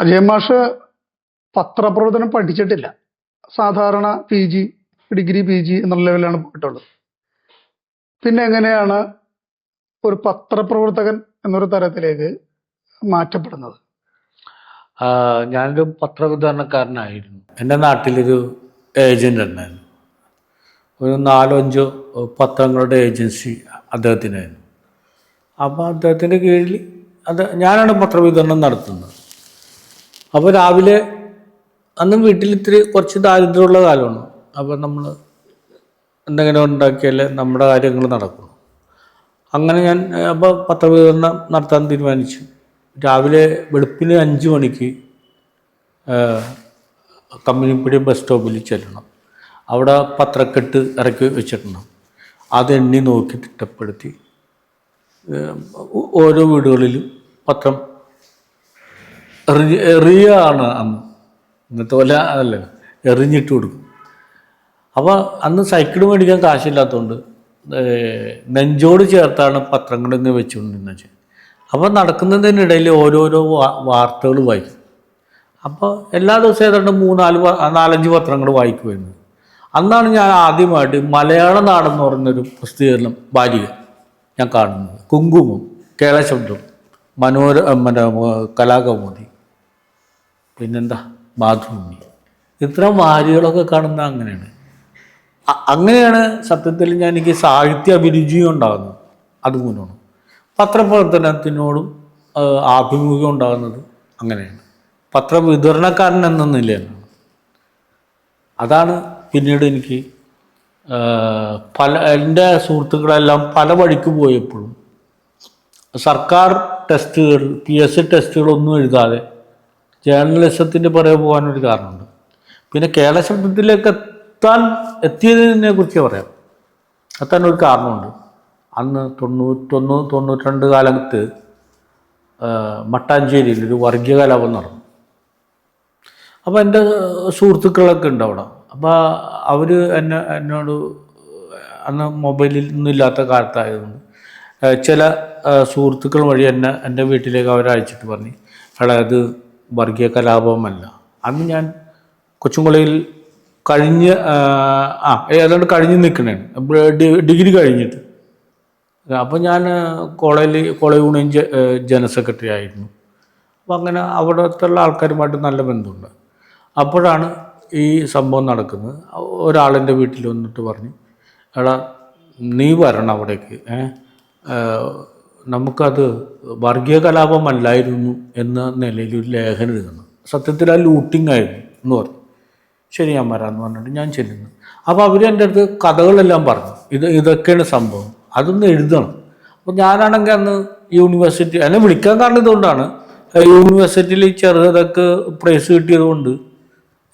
അജയൻ മാഷ് പത്രപ്രവർത്തനം പഠിച്ചിട്ടില്ല. സാധാരണ P G degree P G എന്നുള്ള ലെവലിലാണ് പോയിട്ടുള്ളത്. പിന്നെ എങ്ങനെയാണ് ഒരു പത്രപ്രവർത്തകൻ എന്നൊരു തരത്തിലേക്ക് മാറ്റപ്പെടുന്നത്? ഞാനൊരു പത്രവിതരണക്കാരനായിരുന്നു. എന്റെ നാട്ടിലൊരു ഏജന്റ് ഉണ്ടായിരുന്നു. ഒരു നാലോ അഞ്ചോ പത്രങ്ങളുടെ ഏജൻസി അദ്ദേഹത്തിനായിരുന്നു. അപ്പോൾ അദ്ദേഹത്തിന്റെ കീഴിൽ അത് ഞാനാണ് പത്രവിതരണം നടത്തുന്നത്. അപ്പോൾ രാവിലെ അന്ന് വീട്ടിൽ ഇത്തിരി കുറച്ച് ദാരിദ്ര്യമുള്ള കാലമാണ്. അപ്പോൾ നമ്മൾ എന്തെങ്കിലും ഉണ്ടാക്കിയാലേ നമ്മുടെ കാര്യങ്ങൾ നടക്കും. അങ്ങനെ ഞാൻ അപ്പോൾ പത്രവിതരണം നടത്താൻ തീരുമാനിച്ചു. രാവിലെ വെളുപ്പിന് അഞ്ച് മണിക്ക് കമ്പനിപ്പടി ബസ് സ്റ്റോപ്പിൽ ചെല്ലണം. അവിടെ പത്രക്കെട്ട് ഇറക്കി വെച്ചിട്ടുണ്ട് അത് എണ്ണി നോക്കി തിട്ടപ്പെടുത്തി ഓരോ വീടുകളിലും പത്രം എറിഞ്ഞ് എറിയാണ് അന്ന്. ഇന്നത്തെ പോലെ അല്ല എറിഞ്ഞിട്ട് കൊടുക്കും. അപ്പോൾ അന്ന് സൈക്കിൾ മേടിക്കാൻ കാശില്ലാത്തതുകൊണ്ട് നെഞ്ചോട് ചേർത്താണ് പത്രങ്ങൾ ഇങ്ങനെ വെച്ചുകൊണ്ടിരുന്നത് അപ്പോൾ നടക്കുന്നതിനിടയിൽ ഓരോരോ വാർത്തകൾ വായിക്കും. അപ്പോൾ എല്ലാ ദിവസവും ഏതാണ്ട് മൂന്നാൽ നാലഞ്ച് പത്രങ്ങൾ വായിക്കുമായിരുന്നു അന്നാണ് ഞാൻ ആദ്യമായിട്ട് മലയാള നാടെന്ന് പറയുന്നൊരു പ്രസിദ്ധീകരണം ബാലിക ഞാൻ കാണുന്നത്. കുങ്കുമം കേളശബ്ദം മനോര മറ്റേ കലാകൗമുദി. പിന്നെന്താ? മാതൃഭൂമി. ഇത്തരം വാരികളൊക്കെ കാണുന്ന അങ്ങനെയാണ്. അങ്ങനെയാണ് സത്യത്തിൽ ഞാൻ എനിക്ക് സാഹിത്യ അഭിരുചിയും ഉണ്ടാകുന്നത്. അതുമൂലമാണ് പത്രപ്രവർത്തനത്തിനോടും ആഭിമുഖ്യം ഉണ്ടാകുന്നത് അങ്ങനെയാണ്. പത്രവിതരണക്കാരൻ എന്ന നിലയാണ് അതാണ് പിന്നീട് എനിക്ക് പല എന്റെ സുഹൃത്തുക്കളെല്ലാം പല വഴിക്ക് പോയപ്പോഴും സർക്കാർ ടെസ്റ്റുകൾ പി എസ് സി ടെസ്റ്റുകളൊന്നും എഴുതാതെ ജേർണലിസത്തിന്റെ പുറകെ പോകാനൊരു കാരണമുണ്ട്. പിന്നെ കേരള ശബ്ദത്തിലേക്ക് എത്താൻ എത്തിയതിനെ കുറിച്ച് പറയാം. എത്താൻ ഒരു കാരണമുണ്ട്. അന്ന് തൊണ്ണൂറ്റൊന്ന് തൊണ്ണൂറ്റിരണ്ട് കാലത്ത് മട്ടാഞ്ചേരിയിൽ ഒരു വർഗീയ കലാപം നടന്നു. അപ്പോൾ എന്റെ സുഹൃത്തുക്കളൊക്കെ ഉണ്ട് അവിടെ അപ്പോൾ അവർ എന്നെ എന്നോട് അന്ന് മൊബൈലിൽ ഒന്നും ഇല്ലാത്ത കാലത്തായതുകൊണ്ട് ചില സുഹൃത്തുക്കൾ വഴി എന്നെ എന്റെ വീട്ടിലേക്ക് അവരയച്ചിട്ട് പറഞ്ഞു എടാ ഇത് വർഗീയ കലാപവുമല്ല. അന്ന് ഞാൻ കൊച്ചുമുളയിൽ കഴിഞ്ഞ് ആ ഏതാണ്ട് കഴിഞ്ഞ് നിൽക്കണേണ് ഡിഗ്രി കഴിഞ്ഞിട്ട്. അപ്പോൾ ഞാൻ കോളേജിൽ കോളേജ് യൂണിയൻ ജനറൽ സെക്രട്ടറി ആയിരുന്നു. അപ്പോൾ അങ്ങനെ അവിടുത്തെ ഉള്ള ആൾക്കാരുമായിട്ട് നല്ല ബന്ധമുണ്ട്. അപ്പോഴാണ് ഈ സംഭവം നടക്കുന്നത്. ഒരാളെന്റെ വീട്ടിൽ വന്നിട്ട് പറഞ്ഞു എടാ നീ വരണം അവിടേക്ക്. ഏഹ് നമുക്കത് വർഗീയ കലാപമല്ലായിരുന്നു എന്ന നിലയിൽ ഒരു ലേഖനം എഴുതണം. സത്യത്തിൽ ആ ലൂട്ടിംഗ് ആയിരുന്നു എന്ന് പറഞ്ഞു. ശരി ഞാൻ വരാമെന്ന് പറഞ്ഞിട്ട് ഞാൻ ചെല്ലുന്നു. അപ്പോൾ അവർ എന്റെ അടുത്ത് കഥകളെല്ലാം പറഞ്ഞു. ഇത് ഇതൊക്കെയാണ് സംഭവം. അതൊന്ന് എഴുതണം. അപ്പോൾ ഞാനാണെങ്കിൽ അന്ന് യൂണിവേഴ്സിറ്റി എന്നെ വിളിക്കാൻ കാരണം ഇതുകൊണ്ടാണ്. യൂണിവേഴ്സിറ്റിയിൽ ചെറുതൊക്കെ പ്രൈസ് കിട്ടിയതുകൊണ്ട്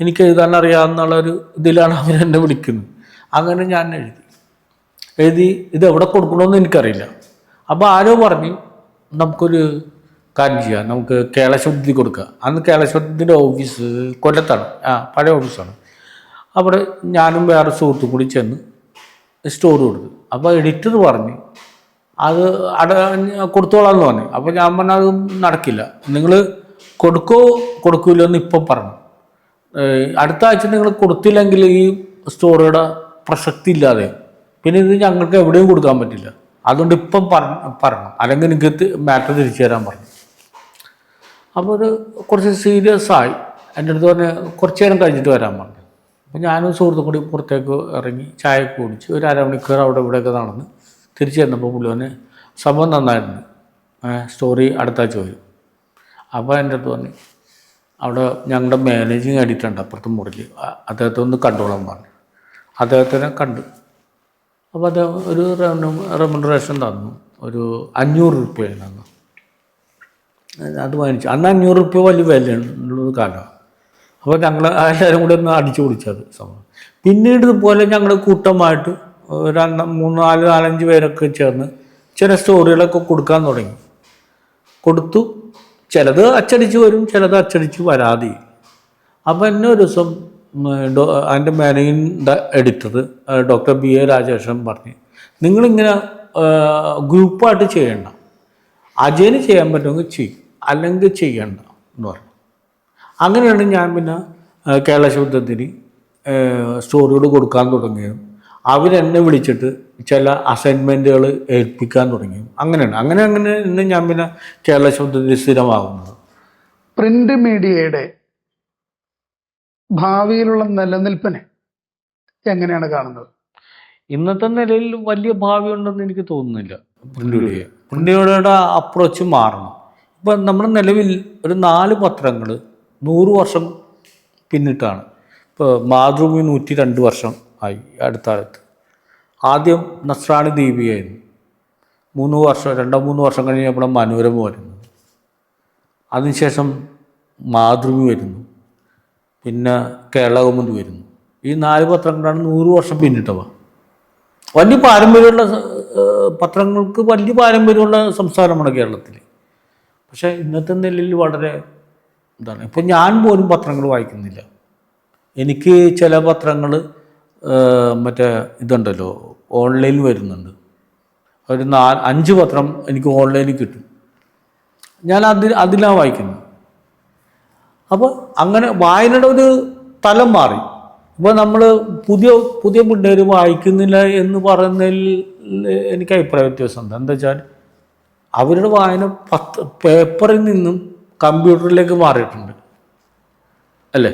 എനിക്ക് എഴുതാൻ അറിയാമെന്നുള്ളൊരു ഇതിലാണ് അവരെന്നെ വിളിക്കുന്നത്. അങ്ങനെ ഞാൻ എഴുതി. എഴുതി ഇത് എവിടെ കൊടുക്കണമെന്ന് എനിക്കറിയില്ല. അപ്പോൾ ആരോ പറഞ്ഞു നമുക്കൊരു കാര്യം ചെയ്യാം. നമുക്ക് കേളശബ്ദി കൊടുക്കുക അന്ന് കേളശബ്ദത്തിന്റെ ഓഫീസ് കൊല്ലത്താണ്. ആ പഴയ ഓഫീസാണ് അവിടെ ഞാനും വേറെ സുഹൃത്തും കൂടി ചെന്ന് സ്റ്റോർ കൊടുത്തു. അപ്പോൾ എഡിറ്റർ പറഞ്ഞു അത് അട കൊടുത്തോളാന്ന് പറഞ്ഞു. അപ്പോൾ ഞാൻ പറഞ്ഞു അത് നടക്കില്ല. നിങ്ങൾ കൊടുക്കോ കൊടുക്കൂല്ലോ എന്ന് ഇപ്പം പറഞ്ഞു. അടുത്ത ആഴ്ച നിങ്ങൾ കൊടുത്തില്ലെങ്കിൽ ഈ സ്റ്റോറിയുടെ പ്രസക്തി ഇല്ലാതെ പിന്നെ ഇത് ഞങ്ങൾക്ക് എവിടെയും കൊടുക്കാൻ പറ്റില്ല. അതുകൊണ്ട് ഇപ്പം പറ പറഞ്ഞു അല്ലെങ്കിൽ നിങ്ങൾക്ക് മാറ്റർ തിരിച്ചു തരാൻ പറഞ്ഞു. അപ്പോൾ അത് കുറച്ച് സീരിയസ് ആയി. എന്റെ അടുത്ത് പറഞ്ഞ് കുറച്ച് നേരം കഴിഞ്ഞിട്ട് വരാൻ പറഞ്ഞു. അപ്പോൾ ഞാനും സുഹൃത്തും കൂടി പുറത്തേക്ക് ഇറങ്ങി ചായ കുടിച്ച് ഒരു അരമണിക്കൂർ അവിടെ ഇവിടെയൊക്കെ നടന്ന് തിരിച്ചു ചെന്നപ്പോൾ പുള്ളി പറഞ്ഞ് സംഭവം നന്നായിരുന്നു സ്റ്റോറി അടുത്താഴ്ച വരും അപ്പോൾ എന്റെ അടുത്ത് പറഞ്ഞു അവിടെ ഞങ്ങളുടെ മാനേജിങ് ആയിട്ടുണ്ട് അപ്പുറത്തും മുറിയിൽ. അദ്ദേഹത്തെ ഒന്ന് കണ്ടോളാൻ പറഞ്ഞു. അദ്ദേഹത്തിനെ കണ്ടു. അപ്പോൾ അത് ഒരു റെമുണറേഷൻ തന്നു. ഒരു അഞ്ഞൂറ് റുപ്യാണ് തന്നു. അത് വാങ്ങിച്ചു. അന്ന് അഞ്ഞൂറ് റുപ്യ വലിയ വിലയുള്ളൊരു കാലമാണ്. അപ്പോൾ ഞങ്ങൾ എല്ലാവരും കൂടി ഒന്ന് അടിച്ചു പൊളിച്ചത് സംഭവം. പിന്നീട് ഇതുപോലെ ഞങ്ങൾ കൂട്ടമായിട്ട് രണ്ട് മൂന്ന് നാല് നാലഞ്ച് പേരൊക്കെ ചേർന്ന് ചില സ്റ്റോറികളൊക്കെ കൊടുക്കാൻ തുടങ്ങി. കൊടുത്തു. ചിലത് അച്ചടിച്ച് വരും ചിലത് അച്ചടിച്ച് വരാതെ അപ്പോൾ എന്നെ ഒരു ദിവസം അതിന്റെ managing editor doctor B A Rajeshan പറഞ്ഞു നിങ്ങളിങ്ങനെ ഗ്രൂപ്പായിട്ട് ചെയ്യണ്ട. അജയന് ചെയ്യാൻ പറ്റുമെങ്കിൽ ചെയ്യും അല്ലെങ്കിൽ ചെയ്യണ്ട എന്ന് പറഞ്ഞു. അങ്ങനെയാണ് ഞാൻ പിന്നെ കേരള ശബ്ദത്തിന് സ്റ്റോറിയോട് കൊടുക്കാൻ തുടങ്ങിയതും. അവരെന്നെ വിളിച്ചിട്ട് ചില അസൈൻമെന്റുകൾ ഏൽപ്പിക്കാൻ തുടങ്ങി. അങ്ങനെയാണ്. അങ്ങനെ അങ്ങനെ ഇന്ന് ഞാൻ പിന്നെ കേരള ശബ്ദത്തിൽ സ്ഥിരമാകുന്നത് പ്രിന്റ് മീഡിയയുടെ ഭാവിയിലുള്ള നിലനിൽപ്പിനെ എങ്ങനെയാണ് കാണുന്നത്? ഇന്നത്തെ നിലയിൽ വലിയ ഭാവി ഉണ്ടെന്ന് എനിക്ക് തോന്നുന്നില്ല. പ്രിന്റിയുടെ അപ്രോച്ച് മാറണം. ഇപ്പം നമ്മുടെ നിലവിൽ ഒരു നാല് പത്രങ്ങൾ നൂറ് വർഷം പിന്നിട്ടാണ്. ഇപ്പോൾ മാതൃഭൂമി നൂറ്റി രണ്ട് വർഷം ആയി അടുത്ത കാലത്ത് ആദ്യം നസ്രാണി ദീപികയായിരുന്നു മൂന്ന് വർഷം രണ്ടോ മൂന്ന് വർഷം കഴിഞ്ഞ് നമ്മുടെ മനോരമ വരുന്നു. അതിനുശേഷം മാതൃഭൂമി വരുന്നു. പിന്നെ കേരള ഗവൺമെന്റ് വരുന്നു. ഈ നാല് പത്രങ്ങളാണ് നൂറ് വർഷം പിന്നിട്ടവ. വലിയ പാരമ്പര്യമുള്ള പത്രങ്ങൾക്ക് വലിയ പാരമ്പര്യമുള്ള സംസ്ഥാനമാണ് കേരളത്തിൽ പക്ഷേ ഇന്നത്തെ നിലയിൽ വളരെ എന്താണ് ഇപ്പം ഞാൻ പോലും പത്രങ്ങൾ വായിക്കുന്നില്ല. എനിക്ക് ചില പത്രങ്ങൾ മറ്റേ ഇതുണ്ടല്ലോ ഓൺലൈനിൽ വരുന്നുണ്ട്. ഒരു നാല് അഞ്ച് പത്രം എനിക്ക് ഓൺലൈനിൽ കിട്ടും. ഞാൻ അതിൽ അതിലാണ് വായിക്കുന്നത്. അപ്പോൾ അങ്ങനെ വായനയുടെ ഒരു തലം മാറി. ഇപ്പോൾ നമ്മൾ പുതിയ പുതിയ പിള്ളേർ വായിക്കുന്നില്ല എന്ന് പറയുന്നതിൽ എനിക്ക് അഭിപ്രായ വ്യത്യാസമുണ്ട് എന്താ വെച്ചാൽ അവരുടെ വായന പത്ത് പേപ്പറിൽ നിന്നും കമ്പ്യൂട്ടറിലേക്ക് മാറിയിട്ടുണ്ട്. അല്ലേ?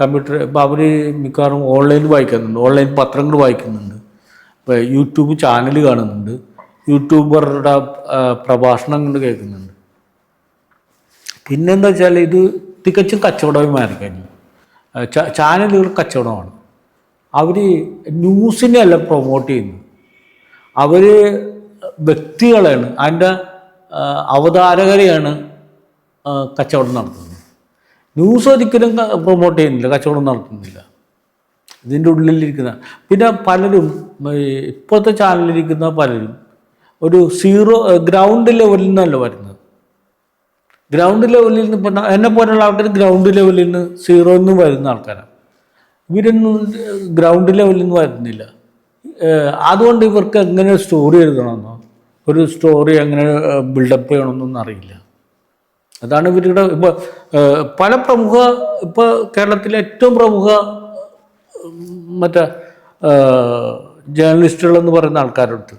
കമ്പ്യൂട്ടർ ഇപ്പോൾ അവർ മിക്കവാറും ഓൺലൈനിൽ വായിക്കുന്നുണ്ട്. ഓൺലൈൻ പത്രങ്ങൾ വായിക്കുന്നുണ്ട്. ഇപ്പോൾ യൂട്യൂബ് ചാനൽ കാണുന്നുണ്ട്. യൂട്യൂബറുടെ പ്രഭാഷണം പ്രഭാഷണങ്ങൾ കേൾക്കുന്നുണ്ട്. പിന്നെന്താ വെച്ചാൽ ഇത് തികച്ചും കച്ചവടമായി മാറിക്കഴിഞ്ഞു കഴിഞ്ഞു. ചാനലുകൾ കച്ചവടമാണ്. അവർ ന്യൂസിനെ അല്ല പ്രൊമോട്ട് ചെയ്യുന്നു അവർ വ്യക്തികളാണ് അതിന്റെ അവതാരകരെയാണ് കച്ചവടം നടത്തുന്നത്. ന്യൂസ് ഒരിക്കലും പ്രൊമോട്ട് ചെയ്യുന്നില്ല കച്ചവടം നടത്തുന്നില്ല. ഇതിന്റെ ഉള്ളിലിരിക്കുന്ന പിന്നെ പലരും ഇപ്പോഴത്തെ ചാനലിലിരിക്കുന്ന പലരും ഒരു സീറോ ഗ്രൗണ്ട് ലെവലിൽ നിന്നല്ല വരുന്നത്. ഗ്രൗണ്ട് ലെവലിൽ നിന്ന് ഇപ്പം എന്നെ പോലുള്ള ആൾക്കാർ ഗ്രൗണ്ട് ലെവലിൽ നിന്ന് സീറോ നിന്ന് വരുന്ന ആൾക്കാരാണ് ഇവരൊന്നും ഗ്രൗണ്ട് ലെവലിൽ നിന്ന് വരുന്നില്ല. അതുകൊണ്ട് ഇവർക്ക് എങ്ങനെ സ്റ്റോറി എഴുതണമെന്നോ ഒരു സ്റ്റോറി എങ്ങനെ ബിൽഡപ്പ് ചെയ്യണമെന്നൊന്നും അറിയില്ല. അതാണ് ഇവരുടെ ഇപ്പോൾ പല പ്രമുഖ ഇപ്പോൾ കേരളത്തിലെ ഏറ്റവും പ്രമുഖ മറ്റേ ജേർണലിസ്റ്റുകളെന്ന് പറയുന്ന ആൾക്കാരടുത്ത്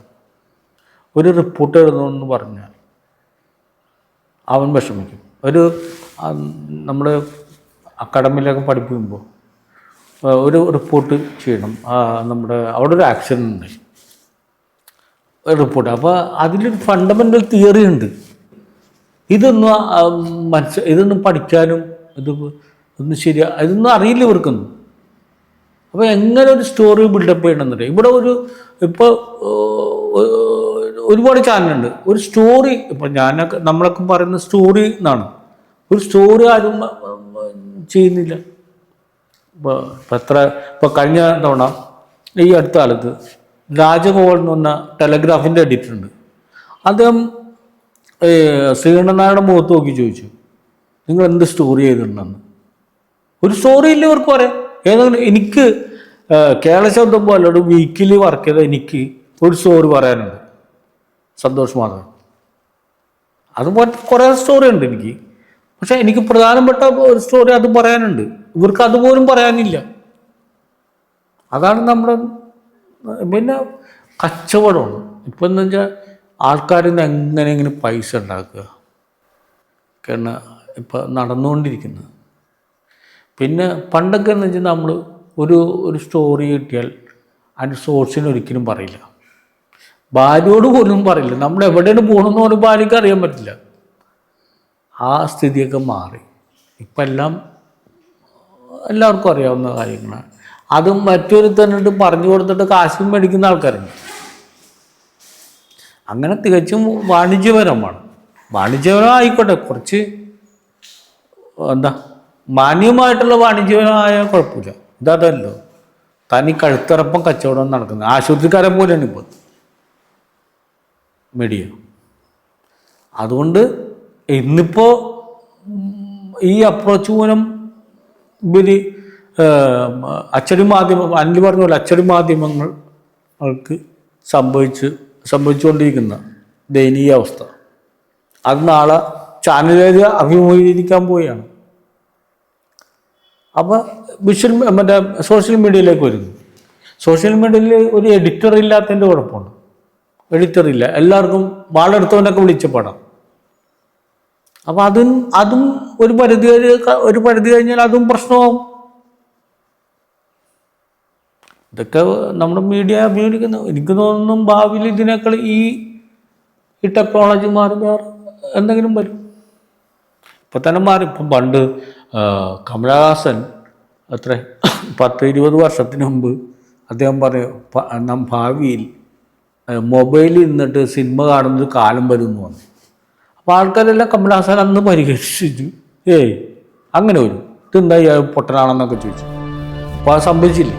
ഒരു റിപ്പോർട്ട് എഴുതണമെന്ന് പറഞ്ഞാൽ അവൻ വിഷമിക്കും. ഒരു നമ്മൾ അക്കാഡമിയിലൊക്കെ പഠിപ്പിക്കുമ്പോൾ ഒരു റിപ്പോർട്ട് ചെയ്യണം. നമ്മുടെ അവിടെ ഒരു ആക്സിഡന്റ് ഉണ്ട്. റിപ്പോർട്ട്. അപ്പോൾ അതിലൊരു ഫണ്ടമെന്റൽ തിയറി ഉണ്ട്. ഇതൊന്നും മനസ്സ ഇതൊന്നും പഠിക്കാനും ഇത് ഒന്നും ശരിയാ ഇതൊന്നും അറിയില്ല ഇവർക്കൊന്നും. അപ്പോൾ എങ്ങനെ ഒരു സ്റ്റോറി ബിൽഡപ്പ് ചെയ്യണമെന്നുണ്ട് ഇവിടെ ഒരു ഇപ്പോൾ ഒരുപാട് ചാനലുണ്ട്. ഒരു സ്റ്റോറി ഇപ്പം ഞാനൊക്കെ നമ്മളൊക്കെ പറയുന്ന സ്റ്റോറി എന്നാണ്. ഒരു സ്റ്റോറി ആരും ചെയ്യുന്നില്ല. ഇപ്പോൾ ഇപ്പം എത്ര ഇപ്പം കഴിഞ്ഞ തവണ ഈ അടുത്ത കാലത്ത് രാജഗോപാൽ എന്ന് പറഞ്ഞ ടെലഗ്രാഫിന്റെ എഡിറ്ററുണ്ട്. അദ്ദേഹം ശ്രീകണ്ഠനായുടെ മുഖത്ത് നോക്കി ചോദിച്ചു നിങ്ങൾ എന്ത് സ്റ്റോറി ചെയ്തിട്ടുണ്ടെന്ന്? ഒരു സ്റ്റോറി ഇല്ല ഇവർക്ക് പറയാം ഏതെങ്കിലും എനിക്ക് ആ, കേരള ശബ്ദം പോലെ ഒരു വീക്കിലി വർക്ക് ചെയ്ത എനിക്ക് ഒരു സ്റ്റോറി പറയാനുണ്ട്. സന്തോഷ് മാധവൻ അതുപോലെ കുറേ സ്റ്റോറി ഉണ്ട് എനിക്ക്. പക്ഷെ എനിക്ക് പ്രധാനപ്പെട്ട ഒരു സ്റ്റോറി അത് പറയാനുണ്ട്. ഇവർക്ക് അതുപോലും പറയാനില്ല. അതാണ് നമ്മുടെ പിന്നെ കച്ചവടമാണ്. ഇപ്പം എന്താ വെച്ചാൽ ആൾക്കാരിൽ നിന്ന് എങ്ങനെയെങ്കിലും പൈസ ഉണ്ടാക്കുക? കാരണം ഇപ്പം നടന്നുകൊണ്ടിരിക്കുന്നത്. പിന്നെ പണ്ടൊക്കെ എന്ന് വെച്ചാൽ നമ്മൾ ഒരു ഒരു സ്റ്റോറി കിട്ടിയാൽ അതിന്റെ സോഴ്സിന് ഒരിക്കലും പറയില്ല. ഭാര്യയോട് പോലും പറയില്ല. നമ്മൾ എവിടെയാണ് പോകണമെന്ന് പോലും ഭാര്യയ്ക്ക് അറിയാൻ പറ്റില്ല. ആ സ്ഥിതിയൊക്കെ മാറി. ഇപ്പം എല്ലാം എല്ലാവർക്കും അറിയാവുന്ന കാര്യങ്ങളാണ്. അതും മറ്റൊരു തന്നെ പറഞ്ഞു കൊടുത്തിട്ട് കാശും മേടിക്കുന്ന ആൾക്കാരുണ്ട്. അങ്ങനെ തികച്ചും വാണിജ്യപരമാണ്. വാണിജ്യപരം ആയിക്കോട്ടെ കുറച്ച് എന്താ മാന്യമായിട്ടുള്ള വാണിജ്യപരമായ കുഴപ്പമില്ല. ഇതല്ലോ തനി കഴുത്തറപ്പം കച്ചവടം നടക്കുന്നത്. ആശുപത്രിക്കാരൻ പോലെയാണ് ഇപ്പോൾ മീഡിയ. അതുകൊണ്ട് ഇന്നിപ്പോൾ ഈ അപ്രോച്ച് മൂലം ഇവർ അച്ചടി മാധ്യമം അനിൽ പറഞ്ഞ പോലെ അച്ചടി മാധ്യമങ്ങൾക്ക് സംഭവിച്ച് സംഭവിച്ചുകൊണ്ടിരിക്കുന്ന ദയനീയ അവസ്ഥ. അത് നാളെ ചാനലേത് അഭിമുഖീകരിക്കാൻ പോവുകയാണ്. അപ്പോൾ വിഷ്വൽ മറ്റേ സോഷ്യൽ മീഡിയയിലേക്ക് വരുന്നു. സോഷ്യൽ മീഡിയയിൽ ഒരു എഡിറ്റർ ഇല്ലാത്തതിന്റെ കുഴപ്പമുണ്ട്. എഡിറ്റർ ഇല്ല. എല്ലാവർക്കും വാളെടുത്തവനൊക്കെ വിളിച്ച പടം. അപ്പം അതും അതും ഒരു പരിധി ഒരു പരിധി കഴിഞ്ഞാൽ അതും പ്രശ്നമാവും. ഇതൊക്കെ നമ്മുടെ മീഡിയ അഭിമുഖിക്കുന്നു എനിക്ക് തോന്നുന്നു ഭാവിയിൽ ഇതിനേക്കാൾ ഈ ഈ ടെക്നോളജി മാറി വേറെ എന്തെങ്കിലും വരും. ഇപ്പം തന്നെ മാറി ഇപ്പം പണ്ട് കമലഹാസൻ അത്ര പത്ത് ഇരുപത് വർഷത്തിന് മുമ്പ് അദ്ദേഹം പറയും നാം ഭാവിയിൽ മൊബൈലിൽ നിന്നിട്ട് സിനിമ കാണുന്നൊരു കാലം വരും എന്ന്. പറഞ്ഞു അപ്പോൾ ആൾക്കാരെല്ലാം കമലഹാസൻ അന്ന് പരിഹരിച്ചു ഏയ് അങ്ങനെ വരും. ഇതെന്താ പൊട്ടനാണെന്നൊക്കെ ചോദിച്ചു. അപ്പോൾ അത് സംഭവിച്ചില്ലേ?